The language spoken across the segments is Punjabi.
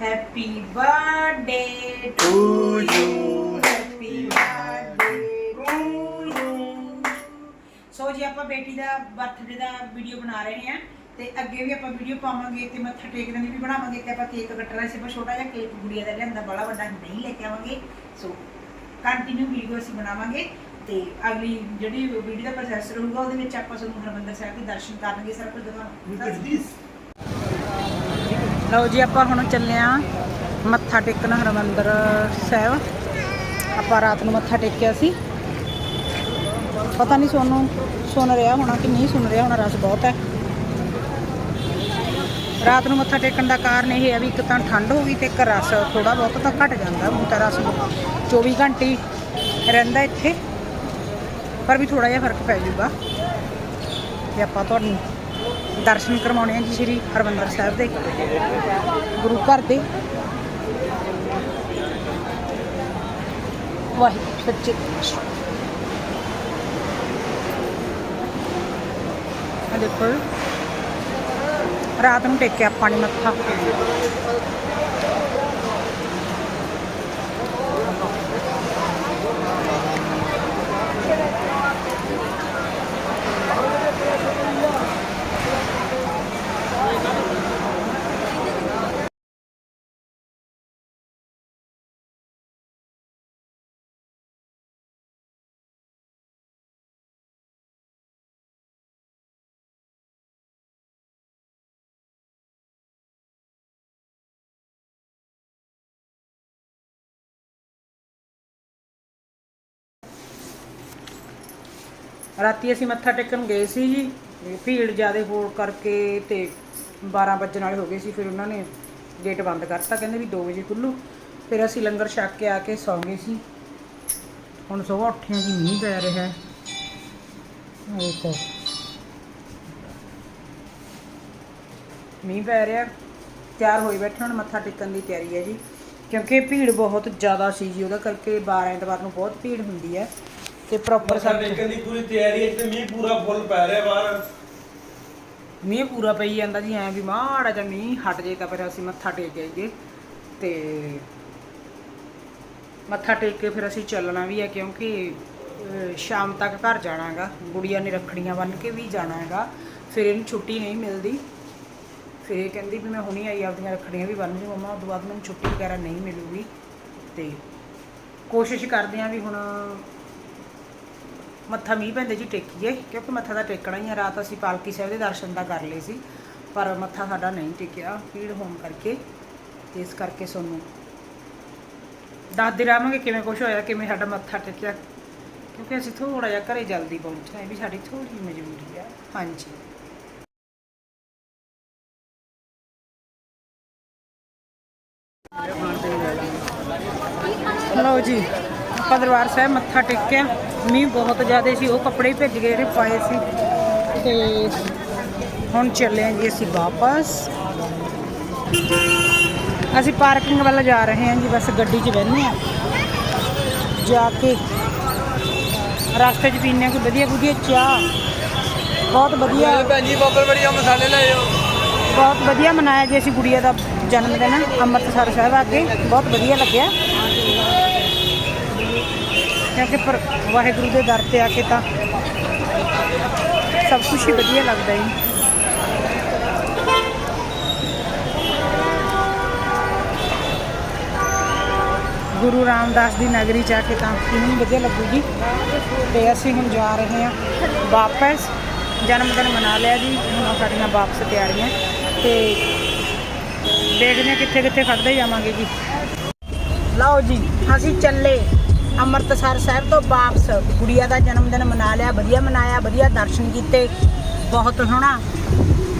Happy birthday to you happy birthday to you so ਜੀ ਆਪਾਂ ਬੇਟੀ ਦਾ ਬਰਥਡੇ ਦਾ ਵੀਡੀਓ ਬਣਾ ਰਹੇ ਹਾਂ, ਤੇ ਅੱਗੇ ਵੀ ਆਪਾਂ ਵੀਡੀਓ ਪਾਵਾਂਗੇ ਤੇ ਮੱਥਾ ਟੇਕਣ ਦੀ ਵੀ ਬਣਾਵਾਂਗੇ ਤੇ ਆਪਾਂ ਕੇਕ ਕੱਟਣਾ ਸੀ ਪਰ ਛੋਟਾ ਜਿਹਾ ਕੇਕ ਗੁੜੀਆ ਦਾ ਲਿਆਂਦਾ ਬੜਾ ਵੱਡਾ ਨਹੀਂ ਲੈ ਕੇ ਆਵਾਂਗੇ। ਸੋ ਕੰਟੀਨਿਊ ਵੀਡੀਓ ਅਸੀਂ ਬਣਾਵਾਂਗੇ। ਤੇ ਅਗਲੀ ਜਿਹੜੀ ਵੀਡੀਓ ਦਾ ਪ੍ਰੋਸੈਸਰ ਹੋਊਗਾ ਉਹਦੇ ਵਿੱਚ ਆਪਾਂ ਤੁਹਾਨੂੰ ਹਰਮੰਦਰ ਸਾਹਿਬ ਦੇ ਦਰਸ਼ਨ ਕਰਨਗੇ ਸਾਰਾ ਕੁਝ ਦਿਖਾਵਾਂਗੇ ਲਓ ਜੀ ਆਪਾਂ ਹੁਣ ਚੱਲੇ ਆਂ ਮੱਥਾ ਟੇਕਣ ਹਰਮੰਦਰ ਸਾਹਿਬ। ਆਪਾਂ ਰਾਤ ਨੂੰ ਮੱਥਾ ਟੇਕਿਆ ਸੀ। ਪਤਾ ਨਹੀਂ ਸੋਨੂੰ ਸੁਣ ਰਿਹਾ ਹੋਣਾ ਕਿ ਨਹੀਂ ਸੁਣ ਰਿਹਾ ਹੋਣਾ ਰਸ ਬਹੁਤ ਹੈ। ਰਾਤ ਨੂੰ ਮੱਥਾ ਟੇਕਣ ਦਾ ਕਾਰਨ ਇਹ ਹੈ ਵੀ ਇੱਕ ਤਾਂ ਠੰਡ ਹੋ ਗਈ ਤੇ ਇੱਕ ਰਸ ਥੋੜਾ ਬਹੁਤ ਤਾਂ ਘਟ ਜਾਂਦਾ ਹੁਣ ਤਾਂ ਰਸ 24 ਘੰਟੇ ਰਹਿੰਦਾ ਇੱਥੇ। ਪਰ ਵੀ ਥੋੜਾ ਜਿਹਾ ਫ਼ਰਕ ਪੈ ਜਾਊਗਾ। ਤੇ ਆਪਾਂ ਤੁਹਾਨੂੰ ਦਰਸ਼ਨ ਕਰਵਾਉਣੇ ਆ ਜੀ ਸ੍ਰੀ ਹਰਮੰਦਰ ਸਾਹਿਬ ਦੇ ਗੁਰੂ ਘਰ ਦੇ। ਵਾਹਿਗੁਰੂ ਸੱਚੇ ਆ ਦੇਖੋ ਰਾਤ ਨੂੰ ਟੇਕਿਆ ਆਪਾਂ ਨੇ ਮੱਥਾ। ਰਾਤੀ ਅਸੀਂ ਮੱਥਾ ਟੇਕਣ ਗਏ ਸੀ ਜੀ, ਤੇ ਭੀੜ ਜ਼ਿਆਦਾ ਹੋਣ ਕਰਕੇ ਤੇ 12 ਵਜਣ ਵਾਲੇ ਹੋ ਗਏ ਸੀ, ਫਿਰ ਉਹਨਾਂ ਨੇ ਗੇਟ ਬੰਦ ਕਰਤਾ, ਕਹਿੰਦੇ ਵੀ 2 ਵਜੇ ਖੁੱਲੂ। ਫਿਰ ਅਸੀਂ ਲੰਗਰ ਛਕ ਕੇ ਆ ਕੇ ਸੌਂ ਗਏ ਸੀ। ਹੁਣ ਸਵੇਰ ਉੱਠਿਆ ਜੀ ਮੀਂਹ ਪੈ ਰਿਹਾ ਹੈ। ਆਹ ਦੇਖੋ ਮੀਂਹ ਪੈ ਰਿਹਾ, ਤਿਆਰ ਹੋਈ ਬੈਠੇ ਹੁਣ ਮੱਥਾ ਟੇਕਣ ਦੀ ਤਿਆਰੀ ਹੈ ਜੀ। ਕਿਉਂਕਿ ਭੀੜ ਬਹੁਤ ਜ਼ਿਆਦਾ ਸੀ ਜੀ, ਉਹਦਾ ਕਰਕੇ 12 ਐਤਵਾਰ ਨੂੰ ਬਹੁਤ ਭੀੜ ਹੁੰਦੀ ਹੈ। ਤੇ ਪ੍ਰੋਪਰ ਸਭ ਟੇਕਣ ਦੀ ਪੂਰੀ ਤਿਆਰੀ ਹੈ ਤੇ ਮੀਂਹ ਪੂਰਾ ਫੁੱਲ ਪੈ ਰਿਹਾ ਬਾਹਰ। ਮੀਂਹ ਪੂਰਾ ਪਈ ਜਾਂਦਾ ਜੀ ਐ ਵੀ ਮਾੜਾ ਜਿਹਾ ਮੀਂਹ ਹਟ ਜੇ ਤਾਂ ਫਿਰ ਅਸੀਂ ਮੱਥਾ ਟੇਕ ਆਈਏ। ਤੇ ਮੱਥਾ ਟੇਕ ਕੇ ਫਿਰ ਅਸੀਂ ਚੱਲਣਾ ਵੀ ਹੈ ਕਿਉਂਕਿ ਸ਼ਾਮ ਤੱਕ ਘਰ ਜਾਣਾ ਹੈਗਾ ਗੁੜੀਆ ਨੇ ਰੱਖੜੀਆਂ ਬੰਨ ਕੇ ਵੀ ਜਾਣਾ ਹੈਗਾ ਫਿਰ ਇਹਨੂੰ ਛੁੱਟੀ ਨਹੀਂ ਮਿਲਦੀ। ਫਿਰ ਇਹ ਕਹਿੰਦੀ ਵੀ ਮੈਂ ਹੁਣੀ ਆਈ ਆਪਦੀਆਂ ਰੱਖੜੀਆਂ ਵੀ ਬੰਨ ਜੂ ਮਮਾ ਉਦੋਂ ਬਾਅਦ ਮੈਨੂੰ ਛੁੱਟੀ ਵਗੈਰਾ ਨਹੀਂ ਮਿਲੂਗੀ। ਤੇ ਕੋਸ਼ਿਸ਼ ਕਰਦੇ ਆਂ ਵੀ ਹੁਣ ਮੱਥਾ ਮੀਂਹ ਪੈਂਦੇ ਜੀ ਟੇਕੀਏ ਕਿਉਂਕਿ ਮੱਥਾ ਤਾਂ ਟੇਕਣਾ ਹੀ ਆ। ਰਾਤ ਅਸੀਂ ਪਾਲਕੀ ਸਾਹਿਬ ਦੇ ਦਰਸ਼ਨ ਤਾਂ ਕਰ ਲਏ ਸੀ ਪਰ ਮੱਥਾ ਸਾਡਾ ਨਹੀਂ ਟੇਕਿਆ ਭੀੜ ਹੋਣ ਕਰਕੇ। ਤੇ ਇਸ ਕਰਕੇ ਸਾਨੂੰ ਦੱਸਦੇ ਰਹਾਂਗੇ ਕਿਵੇਂ ਕੁਝ ਹੋਇਆ ਕਿਵੇਂ ਸਾਡਾ ਮੱਥਾ ਟੇਕਿਆ। ਕਿਉਂਕਿ ਅਸੀਂ ਥੋੜਾ ਜਿਹਾ ਘਰੇ ਜਲਦੀ ਪਹੁੰਚਣਾ ਇਹ ਵੀ ਸਾਡੀ ਥੋੜੀ ਮਜਬੂਰੀ ਆ। ਹਾਂਜੀ। ਲਓ ਜੀ ਆਪਾਂ ਦਰਬਾਰ ਸਾਹਿਬ ਮੱਥਾ ਟੇਕਿਆ। ਮੀਂਹ ਬਹੁਤ ਜ਼ਿਆਦਾ ਸੀ ਉਹ ਕੱਪੜੇ ਭਿੱਜ ਗਏ ਜਿਹੜੇ ਪਾਏ ਸੀ। ਤੇ ਹੁਣ ਚੱਲੇ ਹਾਂ ਜੀ ਅਸੀਂ ਵਾਪਸ। ਅਸੀਂ ਪਾਰਕਿੰਗ ਵੱਲ ਜਾ ਰਹੇ ਹਾਂ ਜੀ ਬਸ ਗੱਡੀ 'ਚ ਬਹਿੰਦੇ ਹਾਂ। ਜਾ ਕੇ ਰਸਤੇ 'ਚ ਪੀਣੇ ਕੋਈ ਵਧੀਆ ਵਧੀਆ ਚਾਹ। ਬਹੁਤ ਵਧੀਆ ਭੈਣ ਜੀ ਬੱਬਲ ਬੜੀਆ ਮਸਾਲੇ ਲੈ ਆਓ ਬਹੁਤ ਵਧੀਆ ਮਨਾਇਆ ਜੀ ਅਸੀਂ ਗੁੜੀਆ ਦਾ ਜਨਮ ਦਿਨ ਅੰਮ੍ਰਿਤਸਰ ਸਾਹਿਬ ਆ ਕੇ। ਬਹੁਤ ਵਧੀਆ ਲੱਗਿਆ। ਕਿਉਂਕਿ ਪਰ ਵਾਹਿਗੁਰੂ ਦੇ ਦਰ ਤੇ ਆ ਕੇ ਤਾਂ ਸਭ ਕੁਝ ਹੀ ਵਧੀਆ ਲੱਗਦਾ ਹੈ ਗੁਰੂ ਰਾਮਦਾਸ ਦੀ ਨਗਰੀ ਚ ਆ ਕੇ ਤਾਂ ਕਿੰਨੀ ਵਧੀਆ ਲੱਗੂਗੀ। ਤੇ ਅਸੀਂ ਹੁਣ ਜਾ ਰਹੇ ਹਾਂ ਵਾਪਸ। ਜਨਮ ਦਿਨ ਮਨਾ ਲਿਆ ਜੀ। ਹੁਣ ਸਾਡੀਆਂ ਵਾਪਸ ਤਿਆਰੀਆਂ। ਤੇ ਦੇਖਦੇ ਹਾਂ ਕਿੱਥੇ ਕਿੱਥੇ ਫੜਦੇ ਜਾਵਾਂਗੇ ਜੀ। ਲਓ ਜੀ, ਅਸੀਂ ਚੱਲੇ। ਅੰਮ੍ਰਿਤਸਰ ਸਾਹਿਬ ਤੋਂ ਵਾਪਸ ਗੁੜੀਆ ਦਾ ਜਨਮ ਦਿਨ ਮਨਾ ਲਿਆ, ਵਧੀਆ ਮਨਾਇਆ, ਵਧੀਆ ਦਰਸ਼ਨ ਕੀਤੇ, ਬਹੁਤ ਸੋਹਣਾ।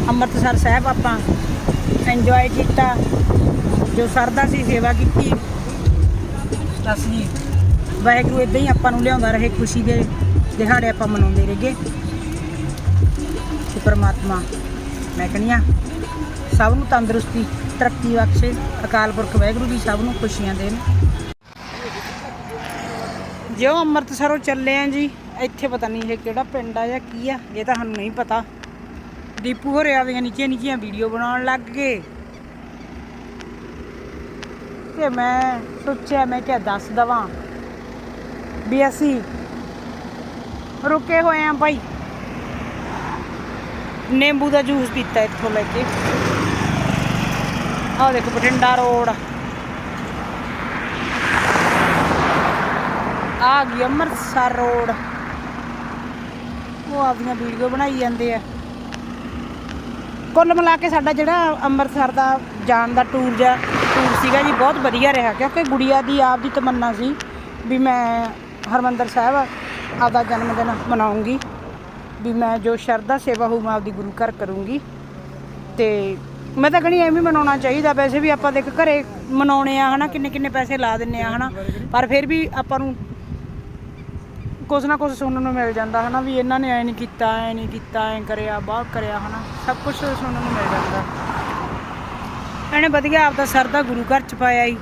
ਅੰਮ੍ਰਿਤਸਰ ਸਾਹਿਬ ਆਪਾਂ ਇੰਜੋਏ ਕੀਤਾ, ਜੋ ਸਰਦਾ ਸੀ ਸੇਵਾ ਕੀਤੀ। ਬਸ ਜੀ, ਵਾਹਿਗੁਰੂ ਇਦਾਂ ਹੀ ਆਪਾਂ ਨੂੰ ਲਿਆਉਂਦਾ ਰਹੇ ਖੁਸ਼ੀ ਦੇ ਦਿਹਾੜੇ ਆਪਾਂ ਮਨਾਉਂਦੇ ਰਹੀਏ। ਤੇ ਪਰਮਾਤਮਾ ਮੈਂ ਕਹਿੰਦੀ ਹਾਂ, ਸਭ ਨੂੰ ਤੰਦਰੁਸਤੀ, ਤਰੱਕੀ ਬਖਸ਼ੇ। ਅਕਾਲ ਪੁਰਖ ਵਾਹਿਗੁਰੂ ਜੀ ਸਭ ਨੂੰ ਖੁਸ਼ੀਆਂ ਦੇਣ। ਜਿਉਂ ਅੰਮ੍ਰਿਤਸਰੋਂ ਚੱਲੇ ਆ ਜੀ, ਇੱਥੇ ਪਤਾ ਨਹੀਂ ਇਹ ਕਿਹੜਾ ਪਿੰਡ ਆ ਜਾਂ ਕੀ ਆ, ਇਹ ਤਾਂ ਸਾਨੂੰ ਨਹੀਂ ਪਤਾ। ਦੀਪੂ ਹੋਰੇ ਆਦੀਆਂ ਨੀਚੇ ਨੀਚੀਆਂ ਵੀਡੀਓ ਬਣਾਉਣ ਲੱਗ ਗਏ। ਤੇ ਮੈਂ ਸੋਚਿਆ, ਮੈਂ ਕਿਹਾ ਦੱਸ ਦਵਾਂ ਵੀ ਅਸੀਂ ਰੁਕੇ ਹੋਏ ਆਂ ਭਾਈ ਨਿੰਬੂ ਦਾ ਜੂਸ ਪੀਤਾ ਇੱਥੋਂ ਲੈ ਕੇ। ਆਹ ਦੇਖੋ, ਬਠਿੰਡਾ ਰੋਡ। ਆ ਗਈ ਅੰਮ੍ਰਿਤਸਰ ਰੋਡ। ਉਹ ਆਪਦੀਆਂ ਵੀਡੀਓ ਬਣਾਈ ਜਾਂਦੇ ਆ। ਕੁੱਲ ਮਿਲਾ ਕੇ ਸਾਡਾ ਜਿਹੜਾ ਅੰਮ੍ਰਿਤਸਰ ਦਾ ਜਾਣ ਦਾ ਟੂਰ ਜਾਂ ਟੂਰ ਸੀਗਾ ਜੀ, ਬਹੁਤ ਵਧੀਆ ਰਿਹਾ, ਕਿਉਂਕਿ ਗੁੜੀਆ ਦੀ ਆਪ ਦੀ ਤਮੰਨਾ ਸੀ ਵੀ ਮੈਂ ਹਰਮੰਦਰ ਸਾਹਿਬ ਆਪਦਾ ਜਨਮ ਦਿਨ ਮਨਾਉਂਗੀ, ਵੀ ਮੈਂ ਜੋ ਸ਼ਰਧਾ ਸੇਵਾ ਹੋਊ ਮੈਂ ਆਪਦੀ ਗੁਰੂ ਘਰ ਕਰੂੰਗੀ। ਤੇ ਮੈਂ ਤਾਂ ਕਹਣੀ ਐਵੇਂ ਮਨਾਉਣਾ ਚਾਹੀਦਾ, ਵੈਸੇ ਵੀ ਆਪਾਂ ਦੇਖ ਘਰੇ ਮਨਾਉਣੇ ਆ, ਹਨਾ ਕਿੰਨੇ ਕਿੰਨੇ ਪੈਸੇ ਲਾ ਦਿੰਨੇ ਆ, ਹਨਾ। ਪਰ ਫਿਰ ਵੀ ਆਪਾਂ ਨੂੰ ਕੁਛ ਨਾ ਕੁਛ ਸੁਣਨ ਨੂੰ ਮਿਲ ਜਾਂਦਾ ਹਨਾ, ਵੀ ਇਹਨਾਂ ਨੇ ਐ ਨਹੀਂ ਕੀਤਾ, ਐ ਨਹੀਂ ਕੀਤਾ, ਐ ਕਰਿਆ, ਬਾਹ ਕਰਿਆ ਹਨਾ, ਸਭ ਕੁਝ ਸੁਣਨ ਨੂੰ ਮਿਲ ਜਾਂਦਾ। ਇਹਨੇ ਵਧੀਆ ਆਪਦਾ ਸਰਦਾ ਗੁਰੂ ਘਰ ਚ ਪਾਇਆ ਈ।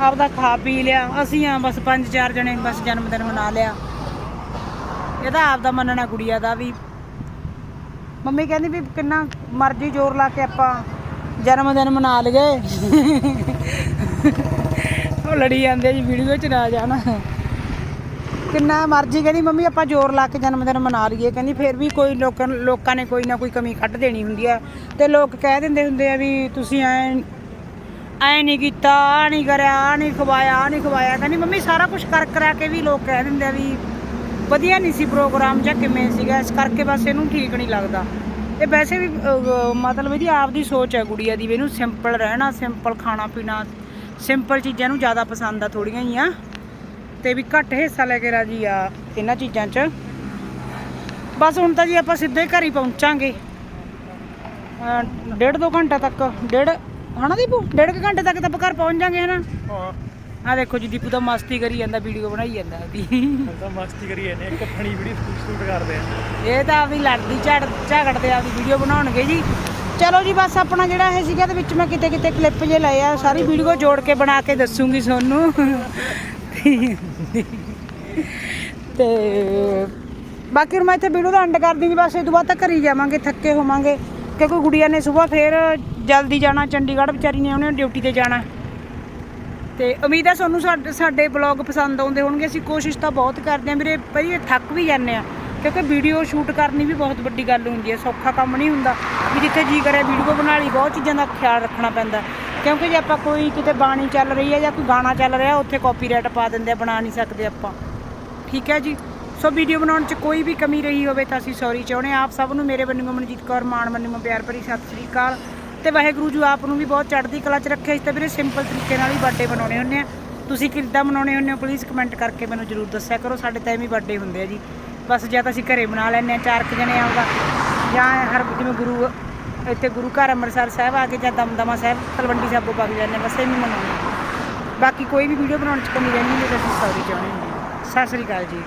ਆਪਦਾ ਖਾ ਪੀ ਲਿਆ, ਅਸੀਂ ਆ ਬਸ ਪੰਜ ਚਾਰ ਜਣੇ ਬਸ ਜਨਮ ਦਿਨ ਮਨਾ ਲਿਆ। ਇਹਦਾ ਆਪਦਾ ਮੰਨਣਾ ਗੁੜੀਆ ਦਾ ਵੀ। ਮੰਮੀ ਕਹਿੰਦੀ ਵੀ ਕਿੰਨਾ ਮਰਜ਼ੀ ਜ਼ੋਰ ਲਾ ਕੇ ਆਪਾਂ ਜਨਮ ਦਿਨ ਮਨਾ ਲਈਏ। ਉਹ ਲੜੀ ਜਾਂਦੇ ਜੀ, ਵੀਡੀਓ ਚ ਨਾ ਜਾਣਾ। ਕਿੰਨਾ ਮਰਜ਼ੀ, ਕਹਿੰਦੀ ਮੰਮੀ ਆਪਾਂ ਜ਼ੋਰ ਲਾ ਕੇ ਜਨਮ ਦਿਨ ਮਨਾ ਲਈਏ। ਕਹਿੰਦੀ ਫਿਰ ਵੀ ਕੋਈ ਲੋਕਾਂ ਲੋਕਾਂ ਨੇ ਕੋਈ ਨਾ ਕੋਈ ਕਮੀ ਕੱਢ ਦੇਣੀ ਹੁੰਦੀ ਆ। ਤੇ ਲੋਕ ਕਹਿ ਦਿੰਦੇ ਹੁੰਦੇ ਆ ਵੀ ਤੁਸੀਂ ਐ ਐ ਨਹੀਂ ਕੀਤਾ ਆ ਨਹੀਂ ਕਰਿਆ ਆ ਨਹੀਂ ਖਵਾਇਆ ਆ ਨਹੀਂ ਖਵਾਇਆ। ਕਹਿੰਦੀ ਮੰਮੀ ਸਾਰਾ ਕੁਝ ਕਰ ਕਰਾ ਕੇ ਵੀ ਲੋਕ ਕਹਿ ਦਿੰਦੇ ਆ ਵੀ ਵਧੀਆ ਨਹੀਂ ਸੀ ਪ੍ਰੋਗਰਾਮ ਜਾਂ ਕਿਵੇਂ ਸੀਗਾ, ਇਸ ਕਰਕੇ ਬਸ ਇਹਨੂੰ ਠੀਕ ਨਹੀਂ ਲੱਗਦਾ। ਇਹ ਵੈਸੇ ਵੀ ਮਤਲਬ ਇਹਦੀ ਆਪਦੀ ਸੋਚ ਹੈ ਗੁੜੀਆ ਦੀ ਵੀ ਇਹਨੂੰ ਸਿੰਪਲ ਰਹਿਣਾ ਸਿੰਪਲ ਖਾਣਾ ਪੀਣਾ ਸਿੰਪਲ ਚੀਜ਼ਾਂ ਨੂੰ ਜ਼ਿਆਦਾ ਪਸੰਦ ਆ ਥੋੜੀਆਂ ਹੀ ਆ ਤੇ ਵੀ ਘੱਟ ਹਿੱਸਾ ਲੈ ਕੇ ਰਾਜੀ ਆ ਇਹਨਾਂ ਚੀਜ਼ਾਂ 'ਚ। ਬਸ ਹੁਣ ਤਾਂ ਜੀ ਆਪਾਂ ਸਿੱਧੇ ਘਰ ਹੀ ਪਹੁੰਚਾਂਗੇ। ਡੇਢ ਦੋ ਘੰਟਾ ਤੱਕ ਡੇਢ ਹਨਾ ਦੀਪੂ? ਡੇਢ ਕੁ ਘੰਟੇ ਤੱਕ ਤਾਂ ਆਪਾਂ ਘਰ ਪਹੁੰਚ ਜਾਾਂਗੇ ਹਨਾ? ਆ ਦੇਖੋ ਜੀ ਦੀਪੂ ਤਾਂ ਮਸਤੀ ਕਰੀ ਜਾਂਦਾ ਵੀਡੀਓ ਬਣਾਈ ਜਾਂਦਾ ਉਹਦੀ ਤਾਂ ਮਸਤੀ ਕਰੀ ਜਾਂਦੇ ਇੱਕ ਫਣੀ ਵੀਡੀਓ ਸ਼ੂਟ ਕਰਦੇ ਆ। ਇਹ ਤਾਂ ਆਪਦੀ ਲੜਦੀ ਝੜ ਝਗੜਦੇ ਆਪਦੀ ਵੀਡੀਓ ਬਣਾਉਣਗੇ ਜੀ। ਚਲੋ ਜੀ ਬਸ ਆਪਣਾ ਜਿਹੜਾ ਇਹ ਸੀਗਾ ਤੇ ਵਿੱਚ ਮੈਂ ਕਿਤੇ ਕਿਤੇ ਕਲਿੱਪ ਜੇ ਲਏ ਆ ਸਾਰੀ ਵੀਡੀਓ ਜੋੜ ਕੇ ਬਣਾ ਕੇ ਦੱਸੂਗੀ ਤੁਹਾਨੂੰ। ਤੇ ਬਾਕੀ ਹੁਣ ਮੈਂ ਇੱਥੇ ਵੀਡੀਓ ਦਾ ਐਂਡ ਕਰ ਦਿੰਦੀ ਬਸ ਇਹ ਤੋਂ ਬਾਅਦ ਤਾਂ ਘਰ ਹੀ ਜਾਵਾਂਗੇ, ਥੱਕੇ ਹੋਵਾਂਗੇ। ਕਿਉਂਕਿ ਗੁੜੀਆ ਨੇ ਸਵੇਰ ਫੇਰ ਜਲਦੀ ਜਾਣਾ, ਚੰਡੀਗੜ੍ਹ ਵਿਚਾਰੀ ਨੇ ਉਹਨੇ ਡਿਊਟੀ ਤੇ ਜਾਣਾ। ਤੇ ਉਮੀਦ ਹੈ ਤੁਹਾਨੂੰ ਸਾਡੇ ਸਾਡੇ ਬਲੌਗ ਪਸੰਦ ਆਉਂਦੇ ਹੋਣਗੇ। ਅਸੀਂ ਕੋਸ਼ਿਸ਼ ਤਾਂ ਬਹੁਤ ਕਰਦੇ ਹਾਂ। ਵੀਰੇ, ਭਾਈ ਥੱਕ ਵੀ ਜਾਂਦੇ ਆ ਕਿਉਂਕਿ ਵੀਡੀਓ ਸ਼ੂਟ ਕਰਨੀ ਵੀ ਬਹੁਤ ਵੱਡੀ ਗੱਲ ਹੁੰਦੀ ਹੈ। ਸੌਖਾ ਕੰਮ ਨਹੀਂ ਹੁੰਦਾ। ਵੀ ਜਿੱਥੇ ਜੀ ਕਰੇ, ਵੀਡੀਓ ਬਣਾ ਲਈ, ਬਹੁਤ ਚੀਜ਼ਾਂ ਦਾ ਖਿਆਲ ਰੱਖਣਾ ਪੈਂਦਾ। ਕਿਉਂਕਿ ਜੇ ਆਪਾਂ ਕੋਈ ਕਿਤੇ ਬਾਣੀ ਚੱਲ ਰਹੀ ਹੈ ਜਾਂ ਕੋਈ ਗਾਣਾ ਚੱਲ ਰਿਹਾ, ਉੱਥੇ ਕਾਪੀਰਾਈਟ ਪਾ ਦਿੰਦੇ ਆ, ਬਣਾ ਨਹੀਂ ਸਕਦੇ ਆਪਾਂ। ਠੀਕ ਹੈ ਜੀ? ਸੋ ਵੀਡੀਓ ਬਣਾਉਣ 'ਚ ਕੋਈ ਵੀ ਕਮੀ ਰਹੀ ਹੋਵੇ ਤਾਂ ਅਸੀਂ ਸੌਰੀ ਚਾਹੁੰਦੇ ਹਾਂ। ਆਪ ਸਭ ਨੂੰ ਮੇਰੇ ਵੱਲੋਂ ਮਨਜੀਤ ਕੌਰ ਮਾਣ ਵੱਲੋਂ ਪਿਆਰ ਭਰੀ ਸਤਿ ਸ੍ਰੀ ਅਕਾਲ। ਤੇ ਵਾਹਿਗੁਰੂ ਜੀ ਆਪ ਨੂੰ ਵੀ ਬਹੁਤ ਚੜ੍ਹਦੀ ਕਲਾ 'ਚ ਰੱਖੇ ਇਸ ਤੇ ਵੀਰੇ ਸਿੰਪਲ ਤਰੀਕੇ ਨਾਲ ਹੀ ਬਰਥਡੇ ਬਣਾਉਣੇ ਹੁੰਦੇ ਆ। ਤੁਸੀਂ ਕਿੱਦਾਂ ਬਣਾਉਣੇ ਹੁੰਦੇ ਹੋ ਪਲੀਜ਼ ਕਮੈਂਟ ਕਰਕੇ ਮੈਨੂੰ ਜਰੂਰ ਦੱਸਿਆ ਕਰੋ। ਸਾਡੇ ਤਾਂ ਐਵੇਂ ਬਰਥਡੇ ਹੁੰਦੇ ਆ ਜੀ। ਬਸ ਜਾਂ ਤਾਂ ਅਸੀਂ ਘਰੇ ਬਣਾ ਲੈਂਦੇ ਆ ਚਾਰ ਕੁ ਜਣੇ ਆਉਂਦਾ ਜਾਂ ਹਰ ਜਿਵੇਂ ਗੁਰੂ ਇੱਥੇ ਗੁਰੂ ਘਰ ਅੰਮ੍ਰਿਤਸਰ ਸਾਹਿਬ ਆ ਕੇ ਜਾਂ ਦਮਦਮਾ ਸਾਹਿਬ ਤਲਵੰਡੀ ਸਾਬੋ ਪਾ ਜਾਂਦੇ ਹਾਂ, ਬਸ ਨਹੀਂ ਮਨਾਉਂਦੇ ਬਾਕੀ ਕੋਈ ਵੀ ਵੀਡੀਓ ਬਣਾਉਣ 'ਚ ਕਮੀ ਰਹਿੰਦੀ ਨਹੀਂ ਤਾਂ ਅਸੀਂ ਸੌਰੀ ਚਾਹੁੰਦੇ ਹਾਂ ਸਤਿ ਸ੍ਰੀ ਅਕਾਲ ਜੀ।